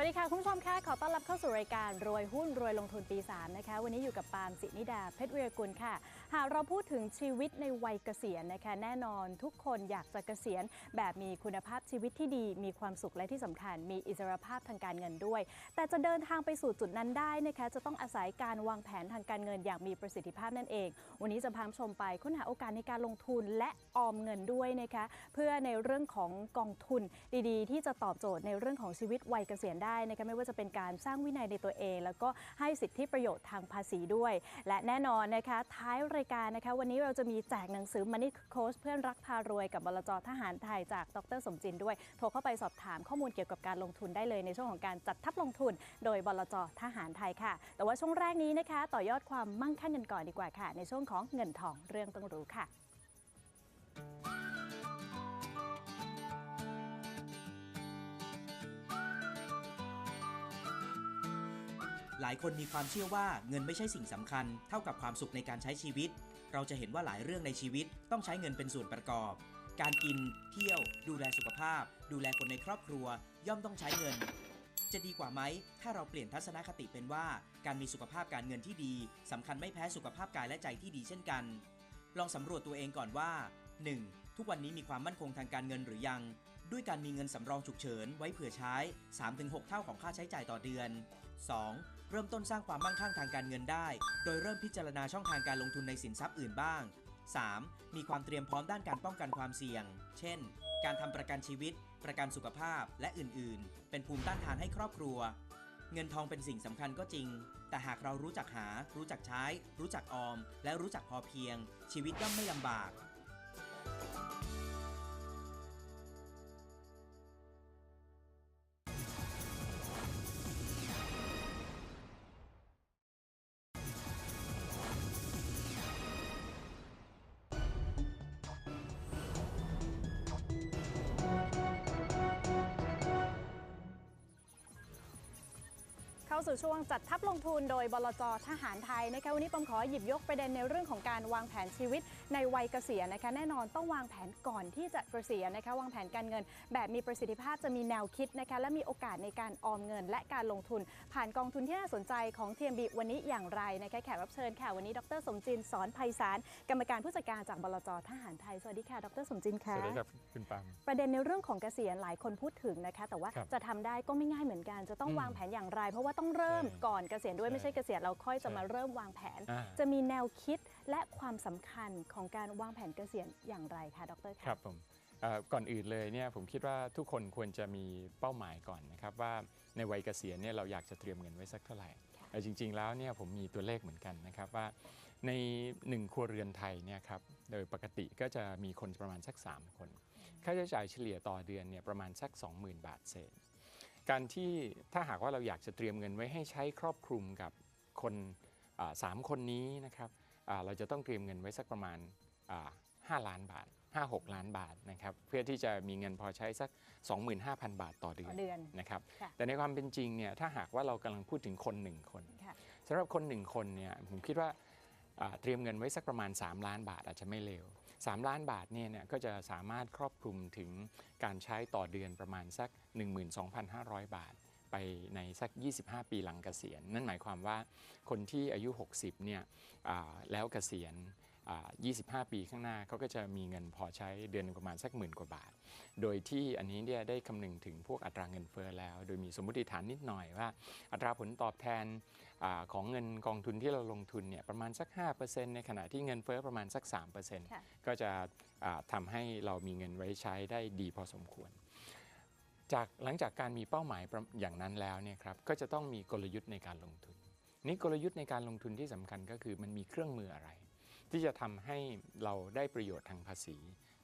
วัสดีค่ะ คุณผู้ชมค่ะขอต้อนรับเข้าสู่รายการรวยหุ้นรวยลงทุนปี 3 นะคะ วันนี้อยู่กับปาล์มสินิดาเพชรวีรกุลค่ะ หากเราพูดถึงชีวิตในวัยเกษียณนะคะ แน่นอนทุกคนอยากจะเกษียณแบบมีคุณภาพชีวิตที่ดี มีความสุขและที่สำคัญ มีอิสรภาพทางการเงินด้วย แต่จะเดินทางไปสู่จุดนั้นได้นะคะ จะต้องอาศัยการวางแผนทางการเงินอย่างมีประสิทธิภาพนั่นเอง วันนี้จะพาชมไปค้นหาโอกาสในการลงทุนและออมเงินด้วยนะคะ เพื่อในเรื่องของกองทุนดีๆ ที่จะตอบโจทย์ในเรื่องของชีวิตวัยเกษียณได้นะคะไม่ว่าจะเป็นการสร้างวินัยในตัวเอง แล้วก็ให้สิทธิประโยชน์ทางภาษีด้วย และแน่นอนนะคะท้ายรายการนะคะ วันนี้เราจะมีแจกหนังสือ Money Coach เพื่อนรักพารวยกับบลจทหารไทยจากดรสมจินด้วย โทรเข้าไปสอบถามข้อมูลเกี่ยวกับการลงทุนได้เลยในช่วงของการจัดทับลงทุน โดยบลจทหารไทยค่ะ แต่ว่าช่วงแรกนี้นะคะ ต่อยอดความมั่งคั่งกันก่อนดีกว่าค่ะ ในช่วงของเงินทองเรื่องต้องรู้ค่ะ หลายคนมีความเชื่อว่าเงินไม่ใช่สิ่งสำคัญ เท่ากับความสุขในการใช้ชีวิต เราจะเห็นว่าหลายเรื่องในชีวิตต้องใช้เงินเป็นส่วนประกอบ การกิน เที่ยว ดูแลสุขภาพ ดูแลคนในครอบครัว ย่อมต้องใช้เงิน จะดีกว่าไหม ถ้าเราเปลี่ยนทัศนคติเป็นว่า การมีสุขภาพการเงินที่ดีสำคัญไม่แพ้สุขภาพกายและใจที่ดีเช่นกัน ลองสำรวจตัวเองก่อนว่า 1. ทุกวันนี้มีความมั่นคงทางการเงินหรือยัง ด้วยการมีเงินสำรองฉุกเฉินไว้เผื่อใช้ 3-6 เท่าของค่าใช้จ่ายต่อเดือน 2. เริ่มต้นสร้างความมั่งคั่งทางการเงินได้ โดยเริ่มพิจารณาช่องทางการลงทุนในสินทรัพย์อื่นบ้าง 3. มีความเตรียมพร้อมด้านการป้องกันความเสี่ยง เช่น การทำประกันชีวิต ประกันสุขภาพ และอื่น ๆ เป็นภูมิต้านทานให้ครอบครัว เงินทองเป็นสิ่งสำคัญก็จริง แต่หากเรารู้จักหา รู้จักใช้ รู้จักออม และรู้จักพอเพียง ชีวิตย่อมไม่ลำบากาสู่ช่วงจัดทับลงทุนโดยบลจทหารไทยนะคะวันนี้ปอมขอหยิบยกประเด็นในเรื่องของการวางแผนชีวิตในวัยเกษียณนะคะแน่นอนต้องวางแผนก่อนที่จะเกษียณนะคะวางแผนการเงิน แบบมีประสิทธิภาพจะมีแนวคิดนะคะและมีโอกาสในการออมเงิน และการลงทุน ผ่านกองทุนที่น่าสนใจของ TMB วันนี้อย่างไรนะคะแขกรับเชิญค่ะวันนี้ดรสมจินสอนไพศาลกรรมการผู้จัดการจากบลจทหารไทยสวัสดีค่ะดรสมจินสค่ะวัสดีครับคุณปาล์มประเด็นในเรื่องของเกษียณหลายคนพูดถึงนะคะแต่ว่าครับจะทำได้ก็ไม่ง่ายเหมือนกันจะต้องอืมวางแผนอย่างไร เพราะว่าต้องเริ่มใช่ก่อนเกษียณด้วยใช่ไม่ใช่เกษียณเราค่อยจะใช่มาเริ่มวางแผนอ่าจะมีแนวคิดและความสำคัญของการวางแผนเกษียณอย่างไรคะดรครับผมเอ่อก่อนอื่นเลยเนี่ยผมคิดว่าทุกคนควรจะมีเป้าหมายก่อนนะครับว่าในวัยเกษียณเนี่ยเราอยากจะเตรียมเงินไว้สักเท่าไหร่เอ่อจริง ๆ แล้วเนี่ยผมมีตัวเลขเหมือนกันนะครับว่าในหนึ่งครัวเรือนไทยเนี่ยครับโดยปกติก็จะมีคนประมาณสัก 3 คน ค่าใช้จ่ายเฉลี่ยต่อเดือนเนี่ยประมาณสัก 20,000 บาทเศษ การที่ถ้าหากว่าเราอยากจะเตรียมเงินไว้ให้ใช้ครอบคลุมกับคนอ่าสามคนนี้นะครับอ่าเราจะต้องเตรียมเงินไว้สักประมาณอ่า5ล้านบาท 5-6 ล้านบาทนะครับเพื่อที่จะมีเงินพอใช้สัก 25,000 บาทต่อเดืต่ออนเดือนนะครับค่ะแต่ในความเป็นจริงเนี่ยถ้าหากว่าเรากำลังพูดถึงคนหนึ่งคนค่ะสำหรับคนหนึ่งคนเนี่ยผมคิดว่าอ่าเตรียมเงินไว้สักประมาณ 3 ล้านบาทอาจจะไม่เร็ว 3 ล้านบาทเนี่ยก็จะสามารถครอบคลุมถึงการใช้ต่อเดือนประมาณสัก 12,500 บาท ไปในสัก 25 ปีหลังเกษียณ นั่นหมายความว่าคนที่อายุ 60เนี่ยแล้วเกษียณ 25 ปีข้างหน้าเขาก็จะมีเงินพอใช้เดือนหนึ่งประมาณสักหมื่นกว่าบาท โดยที่อันนี้เนี่ยได้คำนึงถึงพวกอัตราเงินเฟ้อแล้ว โดยมีสมมติฐานนิดหน่อยว่า อัตราผลตอบแทนอาของเงินกองทุนที่เราลงทุนเนี่ยประมาณสัก 5%ในขณะที่เงินเฟ้อประมาณสัก3%ค่ะก็จะอ่าทำให้เรามีเงินไว้ใช้ได้ดีพอสมควรจากหลังจากการมีเป้าหมายประอย่างนั้นแล้วเนี่ยครับก็จะต้องมีกลยุทธ์ในการลงทุน นี่กลยุทธ์ในการลงทุนที่สำคัญก็คือมันมีเครื่องมืออะไร ที่จะทำให้เราได้ประโยชน์ทางภาษี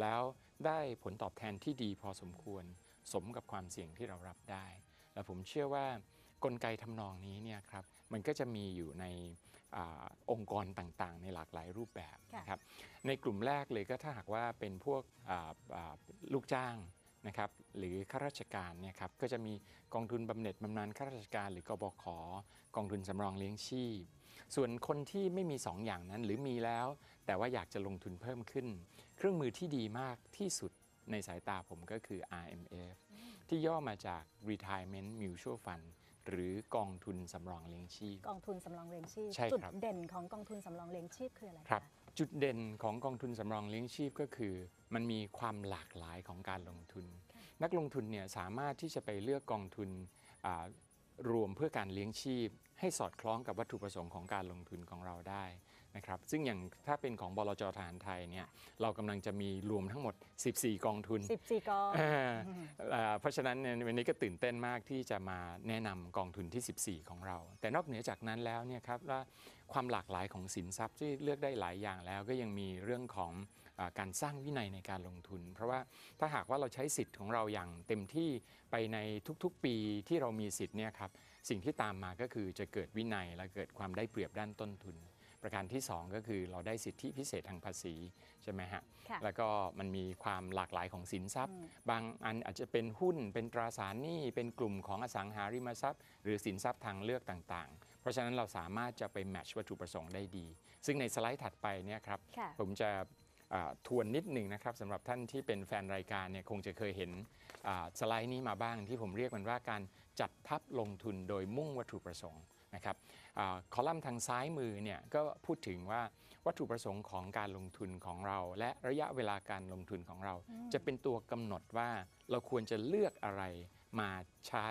แล้วได้ผลตอบแทนที่ดีพอสมควร สมกับความเสี่ยงที่เรารับได้ และผมเชื่อว่ากลไกทำนองนี้เนี่ยครับมันก็จะมีอยู่ในอาองค์กรต่างๆ ในหลากหลายรูปแบบค่ะนะครับในกลุ่มแรกเลยก็ถ้าหากว่าเป็นพวกอ่าอ่าลูกจ้าง นะครับหรือข้าราชการเนี่ยครับก็จะมีกองทุนบำเหน็จบำนาญข้าราชการ หรือกบขกองทุนสำรองเลี้ยงชีพ ส่วนคนที่ไม่มี2อย่างนั้นหรือมีแล้ว แต่ว่าอยากจะลงทุนเพิ่มขึ้น เครื่องมือที่ดีมากที่สุดในสายตาผมก็คือ RMF ที่ย่อมาจาก retirement mutual fund หรือกองทุนสำรองเลี้ยงชีพ กองทุนสำรองเลี้ยงชีพใช่จุดครับเด่นของกองทุนสำรองเลี้ยงชีพคืออะไระครับ จุดเด่นของกองทุนสำรองเลี้ยงชีพก็คือ มันมีความหลากหลายของการลงทุน นักลงทุนเนี่ยสามารถที่จะไปเลือกกองทุนอ่ารวมเพื่อการเลี้ยงชีพ ให้สอดคล้องกับวัตถุประสงค์ของการลงทุนของเราได้ นะครับซึ่งอย่างถ้าเป็นของบลจทหารไทยเนี่ยเรากำลังจะมีรวมทั้งหมด 14 กองทุน 14 กองอ่าอ่าเพราะฉะนั้นเนี่ยวันนี้ก็ตื่นเต้นมากที่จะมาแนะนำกองทุนที่ 14 ของเรา แต่นอกเหนือจากนั้นแล้วเนี่ยครับว่าความหลากหลายของสินทรัพย์ที่เลือกได้หลายอย่างแล้ว ก็ยังมีเรื่องของอาการสร้างวินัยในการลงทุน เพราะว่าถ้าหากว่าเราใช้สิทธิ์ของเราอย่างเต็มที่ไปในทุกๆปีที่เรามีสิทธิ์เนี่ยครับสิ่งที่ตามมาก็คือจะเกิดวินัยและเกิดความได้เปรียบด้านต้นทุน ประการที่สองก็คือเราได้สิทธิพิเศษทางภาษีใช่ไหมฮะค่ะแล้วก็มันมีความหลากหลายของสินทรัพย์อืมบางอันอาจจะเป็นหุ้นเป็นตราสารหนี้เป็นกลุ่มของอสังหาริมทรัพย์ หรือสินทรัพย์ทางเลือกต่างๆ เพราะฉะนั้นเราสามารถจะไปแมทช์วัตถุประสงค์ได้ดี ซึ่งในสไลด์ถัดไปเนี่ยครับค่ะผมจะอ่าทวนนิดหนึ่งนะครับสำหรับท่านที่เป็นแฟนรายการเนี่ยคงจะเคยเห็นอ่าสไลด์นี้มาบ้างที่ผมเรียกมันว่าการจัดทับลงทุนโดยมุ่งวัตถุประสงค์ นะครับอาคอลัมน์ทางซ้ายมือเนี่ยก็พูดถึงว่าวัตถุประสงค์ของการลงทุนของเรา และระยะเวลาการลงทุนของเรา จะเป็นตัวกำหนดว่าเราควรจะเลือกอะไรมาใช้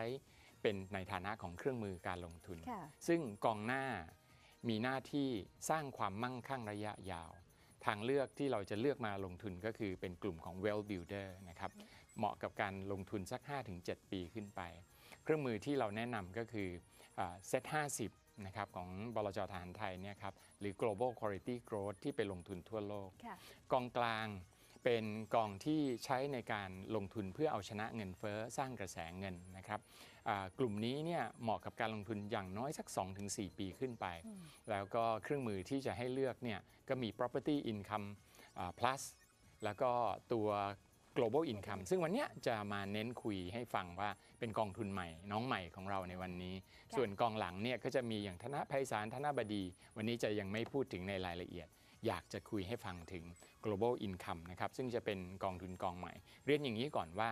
เป็นในฐานะของเครื่องมือการลงทุนค่ะซึ่งกองหน้ามีหน้าที่สร้างความมั่งคั่งระยะยาว ทางเลือกที่เราจะเลือกมาลงทุนก็คือเป็นกลุ่มของ well builder นะครับเหมาะกับการลงทุนสัก 5-7 ปีขึ้นไป เครื่องมือที่เราแนะนำก็คือ เซ็ต50นะครับของบลจทหารไทยเนี่ยครับหรือ global quality growth ที่ไปลงทุนทั่วโลกค่ะกองกลางเป็นกองที่ใช้ในการลงทุนเพื่อเอาชนะเงินเฟ้อสร้างกระแสเงินนะครับอ่ากลุ่มนี้เนี่ยเหมาะกับการลงทุนอย่างน้อยสัก 2-4 ปีขึ้นไป แล้วก็เครื่องมือที่จะให้เลือกเนี่ยก็มี property income อ่า plus แล้วก็ตัว global income ซึ่งวันเนี้ยจะมาเน้นคุยให้ฟังว่าเป็นกองทุนใหม่ น้องใหม่ของเราในวันนี้ค่ะส่วนกองหลังเนี่ยก็จะมีอย่างธนภัยสารธนบดี วันนี้จะยังไม่พูดถึงในรายละเอียด อยากจะคุยให้ฟังถึง global income นะครับซึ่งจะเป็นกองทุนกองใหม่ เรียนอย่างนี้ก่อนว่า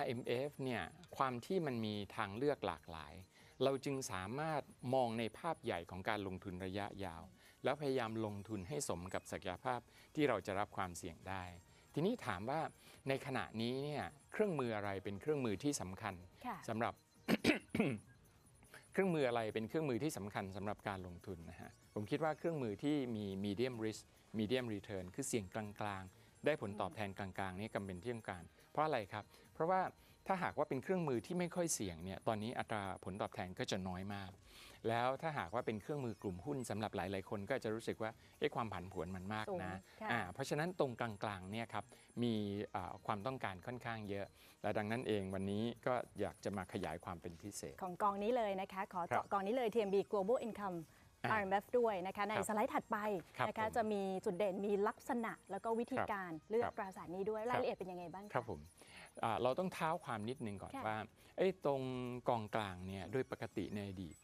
RMF เนี่ยความที่มันมีทางเลือกหลากหลาย เราจึงสามารถมองในภาพใหญ่ของการลงทุนระยะยาว แล้วพยายามลงทุนให้สมกับศักยภาพที่เราจะรับความเสี่ยงได้ ทีนี้ถามว่าในขณะนี้เนี่ยเครื่องมืออะไรเป็นเครื่องมือที่สำคัญค่ะสำหรับเครื่องมืออะไรเป็นเครื่องมือที่สำคัญสำหรับการลงทุนนะฮะผมคิดว่าเครื่องมือที่มี medium risk medium return คือเสี่ยงกลางๆ ได้ผลตอบแทนกลางๆนี่กำเป็นที่ต้องการ เพราะอะไรครับ เพราะว่าถ้าหากว่าเป็นเครื่องมือที่ไม่ค่อยเสี่ยงเนี่ยตอนนี้อัตราผลตอบแทนก็จะน้อยมาก แล้วถ้าหากว่าเป็นเครื่องมือกลุ่มหุ้นสำหรับหลาย ๆ คนก็จะรู้สึกว่าเอ๊ะความผันผวนมันมากสูงนะค่ะอ่าเพราะฉะนั้นตรงกลางๆเนี่ยครับมีอ่าความต้องการค่อนข้างเยอะ และดังนั้นเองวันนี้ก็อยากจะมาขยายความเป็นพิเศษ ของกองนี้เลยนะคะ ขอครัเจาะบกองนี้เลย TMB Global Income อ่า RMF ด้วยนะคะในครับสไลด์ถัดไปครับนะคะผมจะมีจุดเด่นมีลักษณะแล้วก็วิธีครับการเลือกครับตราสารหนี้ด้วยครับรายละเอียดเป็นยังไงบ้างะครับผมอ่าเราต้องเท้าความนิดนึงก่อนค่ะว่าเอ้ยตรงกองกลางเนี่ยโดยปกติในอดีตอ่า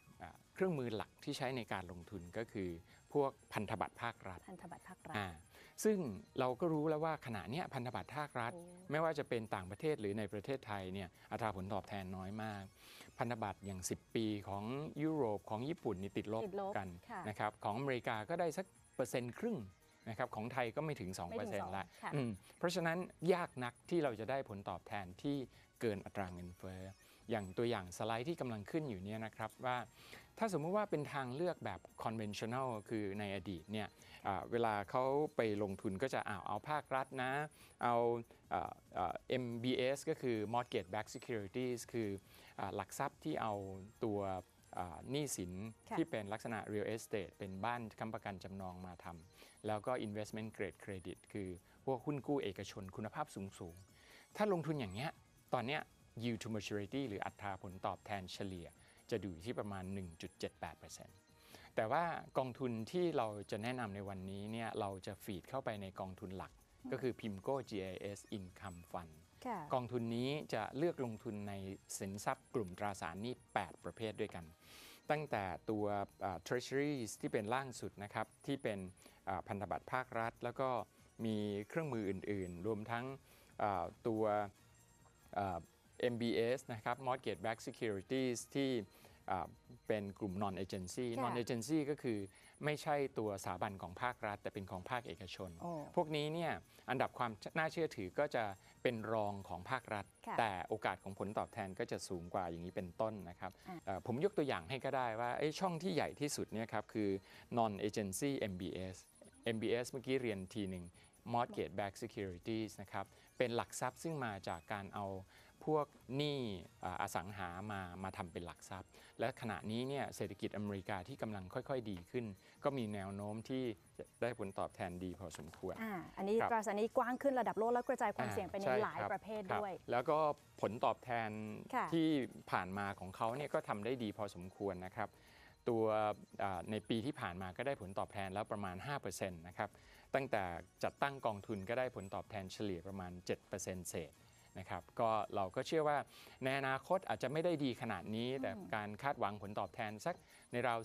เครื่องมือหลักที่ใช้ในการลงทุนก็คือ พวกพันธบัตรภาครัฐ พันธบัตรภาครัฐ อ่า ซึ่งเราก็รู้แล้วว่าขณะเนี้ยพันธบัตรภาครัฐโอ้ไม่ว่าจะเป็นต่างประเทศหรือในประเทศไทยเนี่ยอัตราผลตอบแทนน้อยมาก พันธบัตรอย่าง 10 ปีของยุโรปของญี่ปุ่นนี่ติดลบติดลบกันค่ะ นะครับของอเมริกาก็ได้สักเปอร์เซ็นต์ครึ่งนะครับของไทยก็ไม่ถึง ไม่ถึงสอง2%ละค่ะ อืมเพราะฉะนั้นยากนักที่เราจะได้ผลตอบแทนที่เกินอัตราเงินเฟ้อ อย่างตัวอย่างสไลด์ที่กำลังขึ้นอยู่เนี่ยนะครับว่าถ้าสมมุติว่าเป็นทางเลือกแบบ conventional คือในอดีตเนี่ยอ่าเวลาเขาไปลงทุนก็จะเอาเอาภาครัฐนะ เอาอ่าอ่า MBS ก็คือ mortgage backed securities คืออาหลักทรัพย์ที่เอาตัวอ่าหนี้สินค่ะที่เป็นลักษณะ real estate เป็นบ้านค้ำประกันจำนองมาทำแล้วก็ investment grade credit คือพวกหุ้นกู้เอกชนคุณภาพสูงสูงๆถ้าลงทุนอย่างเงี้ยตอนเนี้ย yield to maturity หรืออัตราผลตอบแทนเฉลี่ย จะอยู่ที่ประมาณ 1.78%แต่ว่ากองทุนที่เราจะแนะนำในวันนี้เนี่ยเราจะฟีดเข้าไปในกองทุนหลัก ก็คือ PIMCO GIS Income Fund ค่ะกองทุนนี้จะเลือกลงทุนในสินทรัพย์กลุ่มตราสารหนี้ 8 ประเภทด้วยกัน ตั้งแต่ตัวอ่า Treasuries ที่เป็นล่างสุดนะครับ ที่เป็นอ่าพันธบัตรภาครัฐ แล้วก็มีเครื่องมืออื่น ๆ รวมทั้งอ่าตัวอ่า MBS นะครับ Mortgage Backed Securities ที่อ่าเป็นกลุ่ม non agency ค่ะ non agency ก็คือไม่ใช่ตัวสถาบันของภาครัฐ แต่เป็นของภาคเอกชนโอ้พวกนี้เนี่ยอันดับความน่าเชื่อถือก็จะเป็นรองของภาครัฐค่ะแต่โอกาสของผลตอบแทนก็จะสูงกว่าอย่างนี้เป็นต้นนะครับอะเอ่อผมยกตัวอย่างให้ก็ได้ว่าไอ้ช่องที่ใหญ่ที่สุดเนี่ยครับคือ non agency MBS MBS เมื่อกี้เรียนทีหนึ่ง mortgage backed securities นะครับ เป็นหลักทรัพย์ซึ่งมาจากการเอา พวกหนี้อ่าอสังหามามาทำเป็นหลักทรัพย์ และขณะนี้เนี่ยเศรษฐกิจอเมริกาที่กำลังค่อยๆดีขึ้น ก็มีแนวโน้มที่จะได้ผลตอบแทนดีพอสมควรอ่าอันนี้ครับตราสารนี้กว้างขึ้นระดับโลกแล้วกระจายความอ่าเสี่ยงไปในใช่หลายคบประเภทครับด้วย แล้วก็ผลตอบแทนค่ะที่ผ่านมาของเขาเนี่ยก็ทำได้ดีพอสมควรนะครับตัวอ่าในปีที่ผ่านมาก็ได้ผลตอบแทนแล้วประมาณ 5%นะครับ ตั้งแต่จัดตั้งกองทุนก็ได้ผลตอบแทนเฉลี่ยประมาณ 7%เศษ นะครับก็เราก็เชื่อว่าในอนาคตอาจจะไม่ได้ดีขนาดนี้ แต่การคาดหวังผลตอบแทนสัก ในราว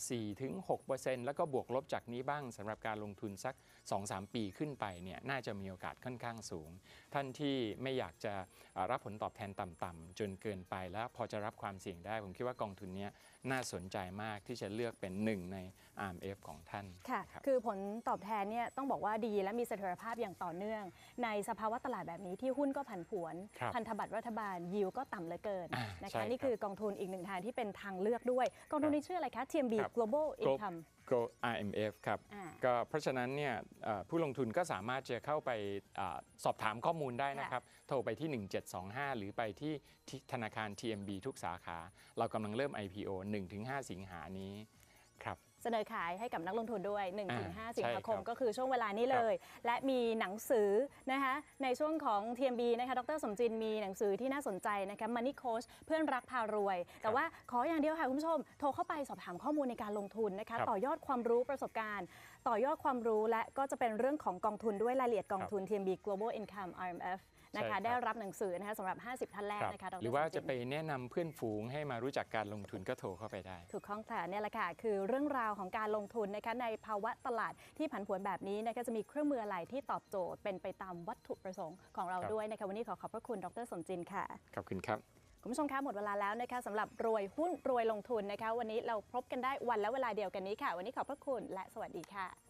4-6%แล้วก็บวกลบจากนี้บ้างสำหรับการลงทุนสัก 2-3 ปีขึ้นไปเนี่ยน่าจะมีโอกาสค่อนข้างสูง ท่านที่ไม่อยากจะอ่ารับผลตอบแทนต่ำๆจนเกินไปแล้วพอจะรับความเสี่ยงได้ ผมคิดว่ากองทุนเนี้ยน่าสนใจมากที่จะเลือกเป็นหนึ่งใน RMF ของท่านค่ะครับคือผลตอบแทนเนี่ยต้องบอกว่าดีและมีเสถียรภาพอย่างต่อเนื่อง ในสภาวะตลาดแบบนี้ที่หุ้นก็ผันผวนครับพันธบัตรรัฐบาลยิวก็ต่ำเหลือเกินอ่านะใช่คะนี่ครับคือกองทุนอีกหนึ่งทางที่เป็นทางเลือกด้วย กองทุนนี้ชื่ออะไรคะ TMB ครับ Global Income Go RMF ครับอ่า ก็เพราะฉะนั้นเนี่ยเอ่อผู้ลงทุนก็สามารถจะเข้าไปอาสอบถามข้อมูลได้นะครับ โทรไปที่ 1725 หรือไปที่ที่ธนาคาร TMB ทุกสาขา เรากำลังเริ่ม IPO 1-5 สิงหานี้ครับ เสนอขายให้กับนักลงทุนด้วย 1-5อ่าสิงหาคมใช่ครับก็คือช่วงเวลานี้เลย และมีหนังสือนะคะในช่วงของ TMB นะคะดรสมจินมีหนังสือที่น่าสนใจนะคะ Money Coach เพื่อนรักพารวย แต่ว่าขออย่างเดียวค่ะคุณผู้ชม โทรเข้าไปสอบถามข้อมูลในการลงทุนนะคะครับต่อยอดความรู้ประสบการณ์ ต่อยอดความรู้และก็จะเป็นเรื่องของกองทุนด้วยรายละเอียดกองทุน TMB Global Income RMF นะใช่ครัคะบได้รับหนังสือนะคะสำหรับ 50 ท่านแรกครับนะคะดรหรือว่าสมจินจะไปแนะนำเพื่อนฝูงให้มารู้จักการลงทุนก็โทรเข้าไปได้ ถูกข้องค่ะเนี่ยแหละค่ะคือเรื่องราวของการลงทุนนะคะในภาวะตลาดที่ผันผวนแบบนี้นะคะจะมีเครื่องมืออะไรที่ตอบโจทย์เป็นไปตามวัตถุประสงค์ของเราครับด้วยนะคะวันนี้ขอขอบพระคุณดรสมจินค่ะขอบคุณครับคุณผู้ชมคะหมดเวลาแล้วนะคะสำหรับรวยหุ้นรวยลงทุนนะคะ วันนี้เราพบกันได้วันและเวลาเดียวกันนี้ค่ะ วันนี้ขอบพระคุณและสวัสดีค่ะ